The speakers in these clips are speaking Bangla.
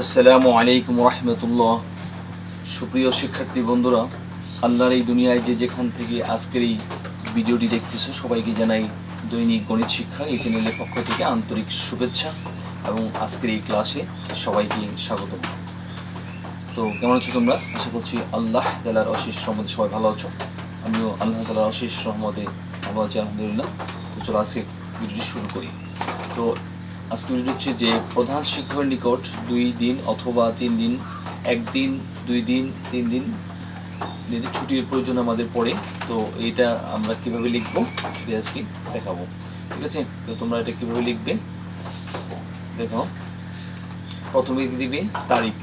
আসসালামু আলাইকুম রহমতুল্লাহ। সুপ্রিয় শিক্ষার্থী বন্ধুরা, আল্লাহর এই দুনিয়ায় যে যেখান থেকে আজকের এই ভিডিওটি দেখতেছো, সবাইকে জানাই দৈনিক গণিত শিক্ষা এই চ্যানেলের পক্ষ থেকে আন্তরিক শুভেচ্ছা এবং আজকের এই ক্লাসে সবাইকে স্বাগতম। তো কেমন আছো তোমরা? আশা করছি আল্লাহ তালার অশেষ রহমতে সবাই ভালো আছো। আমিও আল্লাহ তালার অশেষ রহমতে ভালো আছি, আলহামদুলিল্লাহ। তো চলো আজকে ভিডিওটি শুরু করি। তো আজকে হচ্ছে যে প্রধান শিক্ষকের নিকট দুই দিন অথবা তিন দিন একদিন দুই দিন, তিন দিন ছুটির প্রয়োজন আমাদের পড়ে, তো এইটা আমরা কীভাবে লিখব সেটা আজকে দেখাবো। ঠিক আছে? তো তোমরা এটা কীভাবে লিখবে? দেখো প্রথমে দিবে তারিখ।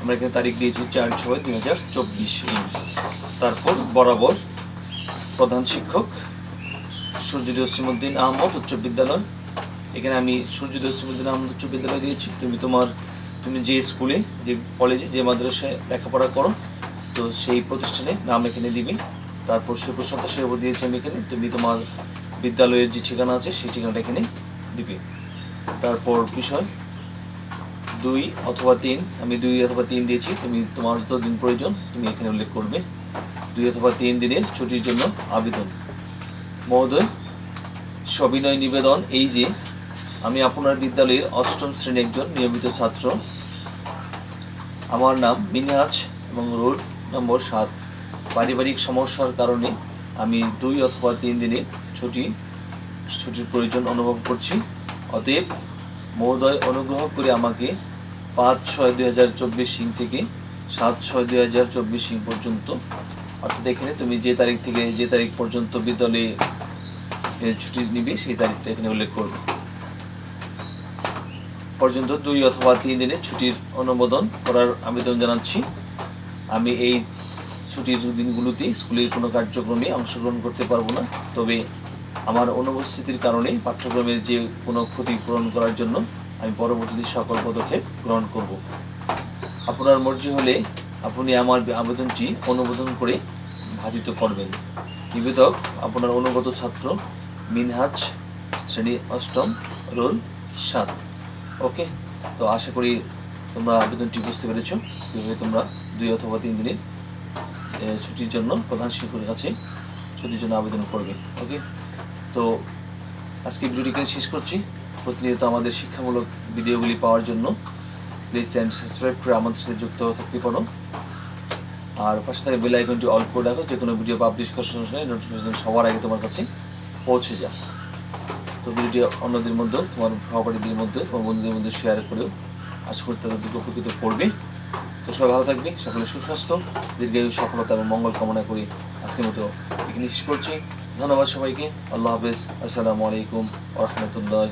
আমরা এখানে তারিখ দিয়েছি চার ছয় দুই হাজার চব্বিশ। তারপর বরাবর প্রধান শিক্ষক সূর্যোদয় সিমুদ্দিন আহমদ উচ্চ বিদ্যালয় এখানে আমি সূর্যোদয় সিমুদ্দিন আহমদ উচ্চ বিদ্যালয় দিয়েছি। তুমি তোমার, তুমি যে স্কুলে, যে কলেজে যে মাদ্রাসায় লেখাপড়া করো, তো সেই প্রতিষ্ঠানে নাম এখানে দিবে। তারপর সে প্রসাদ সেবা দিয়েছি আমি এখানে। তুমি তোমার বিদ্যালয়ের যে ঠিকানা আছে, সেই ঠিকানাটা এখানে দিবে। তারপর বিষয়, দুই অথবা তিন, আমি দুই অথবা তিন দিয়েছি। তুমি তোমার যত দিন প্রয়োজন, তুমি এখানে উল্লেখ করবে। দুই অথবা তিন দিনের ছুটির জন্য আবেদন। মহোদয়, সবিনয় নিবেদন এই যে আমি আপনার বিদ্যালয়ের অষ্টম শ্রেণির একজন নিয়মিত ছাত্র। আমার নাম মিনহাজ এবং রোড নম্বর সাত। পারিবারিক সমস্যার কারণে আমি দুই অথবা তিন দিনের ছুটি, ছুটির প্রয়োজন অনুভব করছি। অতএব মহোদয়, অনুগ্রহ করে আমাকে পাঁচ ছয় দুই হাজার চব্বিশ সিং থেকে সাত ছয় দুই হাজার চব্বিশ সিং পর্যন্ত, অর্থাৎ এখানে তুমি যে তারিখ থেকে যে তারিখ পর্যন্ত বিদ্যালয়ে ছুটি নিবে সেই তারিখটা এখানে উল্লেখ করবে। পর্যন্ত দুই অথবা তিন দিনের ছুটির অনুমোদন করার আবেদন জানাচ্ছি। আমি এই ছুটির দিনগুলোতে স্কুলের কোনো কার্যক্রমে অংশগ্রহণ করতে পারব না। তবে আমার অনুপস্থিতির কারণে পাঠ্যক্রমের যে কোনো ক্ষতিপূরণ করার জন্য আমি পরবর্তীতে সকল পদক্ষেপ গ্রহণ করব। আপনার মর্জি হলে আপনি আমার আবেদনটি অনুমোদন করে ভাজিত করবেন। নিবেদক, আপনার অনুগত ছাত্র মিনহাজ, শ্রেণি অষ্টম, রোল সাত। ওকে? তো আশা করি তোমরা আবেদনটি বুঝতে পেরেছ। কীভাবে তোমরা দুই অথবা তিন দিনের ছুটির জন্য প্রধান শিক্ষকের কাছে ছুটির জন্য আবেদন করবে, ওকে? তো আজকে ভিডিওটি এখানে শেষ করছি। প্রতিনিয়ত আমাদের শিক্ষামূলক ভিডিওগুলি পাওয়ার জন্য প্লিজ চ্যানেল সাবস্ক্রাইব করে আমাদের সাথে যুক্ত থাকতে পারো। আর পাশে থাকা বেল আইকনটি অল করে রাখো যে কোনো ভিডিও পাবলিশ করার সঙ্গে নোটিফিকেশন সবার আগে তোমার কাছে পৌঁছে যায়। তো ভিডিওটি অন্যদের মধ্যে, তোমার সহপাঠীদের মধ্যে, তোমার বন্ধুদের মধ্যে শেয়ার করেও আশা করি তাদের দুটো উপকৃত করবে। তো সবাই ভালো থাকবে, সকলে সুস্বাস্থ্য, দীর্ঘায়ু সফলতা এবং মঙ্গল কামনা করি আজকের মতো এখানে শেষ করছি। ধন্যবাদ সবাইকে, আল্লাহ হাফেজ, আসসালামু আলাইকুম রহমতুল্লাহ